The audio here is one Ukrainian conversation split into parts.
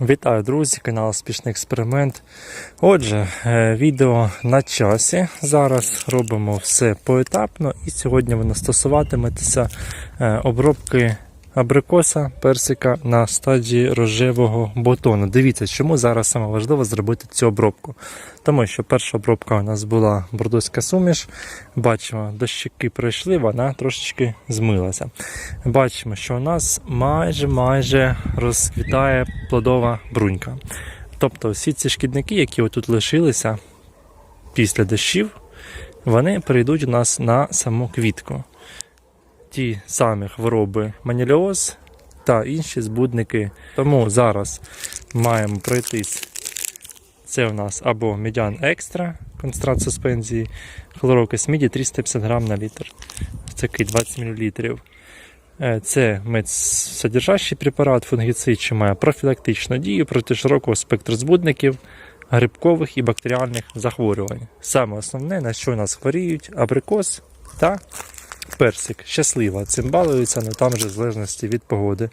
Вітаю, друзі, канал Спішний експеримент. Отже, е, відео на часі. Зараз робимо все поетапно, і сьогодні воно стосуватиметься е, обробки абрикоса, персика на стадії рожевого бутону. Дивіться, чому зараз саме важливо зробити цю обробку. Тому що перша обробка у нас була бордоська суміш. Бачимо, дощики пройшли, вона трошечки змилася. Бачимо, що у нас майже майже розквітає плодова брунька. Тобто всі ці шкідники, які отут лишилися після дощів, вони перейдуть у нас на саму квітку. Ті самі хвороби маніліоз та інші збудники. Тому зараз маємо пройтись. Це у нас або медян екстра, концентрат суспензії, хлорокис міді 350 грам на літр. Такий 20 мл. Це медсодержащий препарат фунгіцид, що має профілактичну дію проти широкого спектру збудників, грибкових і бактеріальних захворювань. Саме основне, на що у нас хворіють, абрикос та персик. Щаслива. Цим балуються, але там же в залежності від погоди.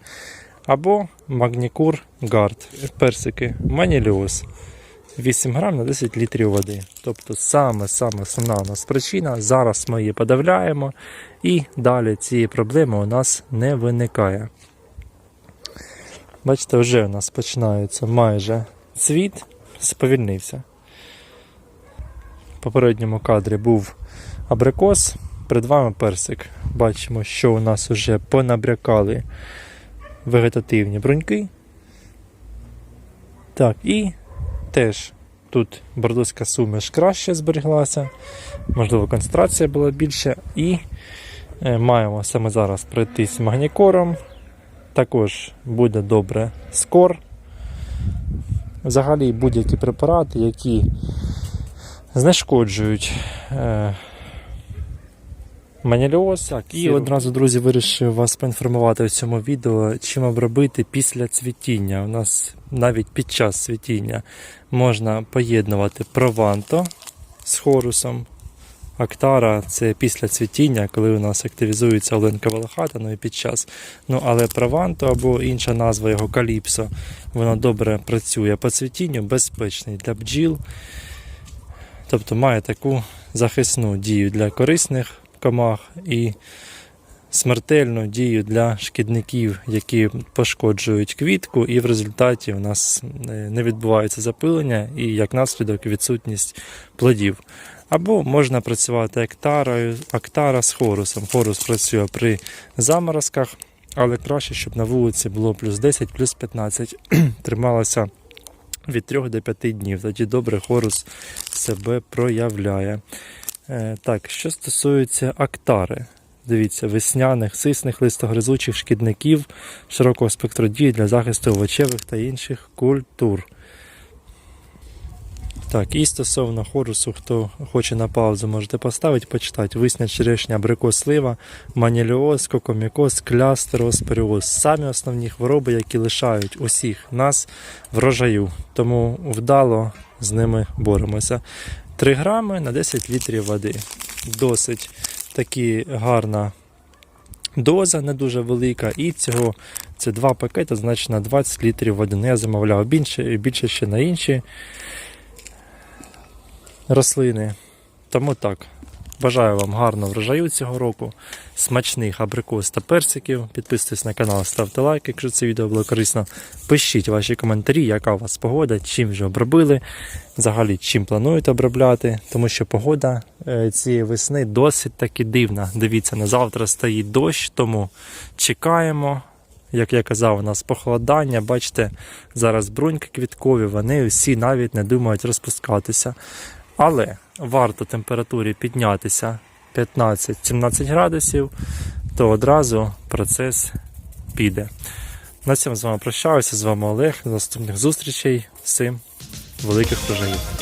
Або магнікур гард. Персики, маніліоз. 8 грам на 10 літрів води. Тобто саме саме основна у нас причина. Зараз ми її подавляємо, і далі цієї проблеми у нас не виникає. Бачите, вже у нас починається майже цвіт, сповільнився. В попередньому кадрі був абрикос, перед вами персик. Бачимо, що у нас вже понабрякали вегетативні бруньки. Так, і теж тут бордоська суміш краще зберіглася, можливо, концентрація була більша. І е, маємо саме зараз пройтись магнікором. Також буде добре скор. Взагалі будь-які препарати, які знешкоджують е, маніліоз. Так, і одразу, друзі, вирішив вас поінформувати в цьому відео, чим обробити після цвітіння. У нас навіть під час цвітіння можна поєднувати прованто з хорусом. Актара це після цвітіння, коли у нас активізується оленка волохата, ну і під час. Ну, але прованто або інша назва його каліпсо, воно добре працює по цвітінню, безпечний для бджіл. Тобто має таку захисну дію для корисних комах і смертельну дію для шкідників, які пошкоджують квітку, і в результаті у нас е, не відбувається запилення і як наслідок відсутність плодів. Або можна працювати актарою, актара з хорусом. Хорус працює при заморозках, але краще, щоб на вулиці було плюс 10, плюс 15. Трималося від 3 до 5 днів. Тоді добре хорус себе проявляє. Е, Так, що стосується актари. Дивіться, весняних, сисних листогризучих шкідників широкого спектру дії для захисту овочевих та інших культур. Так, і стосовно хорусу, хто хоче на паузу, можете поставити, почитати. Висня черешня, абрикос, слива, маніліоз, кокомікоз, клястероз, періоз. Самі основні хвороби, які лишають усіх нас врожаю. Тому вдало з ними боремося. 3 грами на 10 літрів води. Досить таки гарна доза, не дуже велика. І цього це два пакети, значить на 20 літрів води. Ну, Я замовляв більше, більше ще на інші рослини. Тому так. Бажаю вам гарного врожаю цього року, смачних абрикос та персиків. Підписуйтесь на канал, ставте лайк, якщо це відео було корисно. Пишіть ваші коментарі, яка у вас погода, чим вже обробили, взагалі чим плануєте обробляти, тому що погода е, цієї весни досить таки дивна. Дивіться, на завтра стоїть дощ, тому чекаємо. Як я казав, у нас похолодання, бачите, зараз бруньки квіткові, вони всі навіть не думають розпускатися. Але варто температурі піднятися 15-17 градусів, то одразу процес піде. На цьому з вами прощаюся. З вами Олег. До наступних зустрічей. Всім великих врожаїв.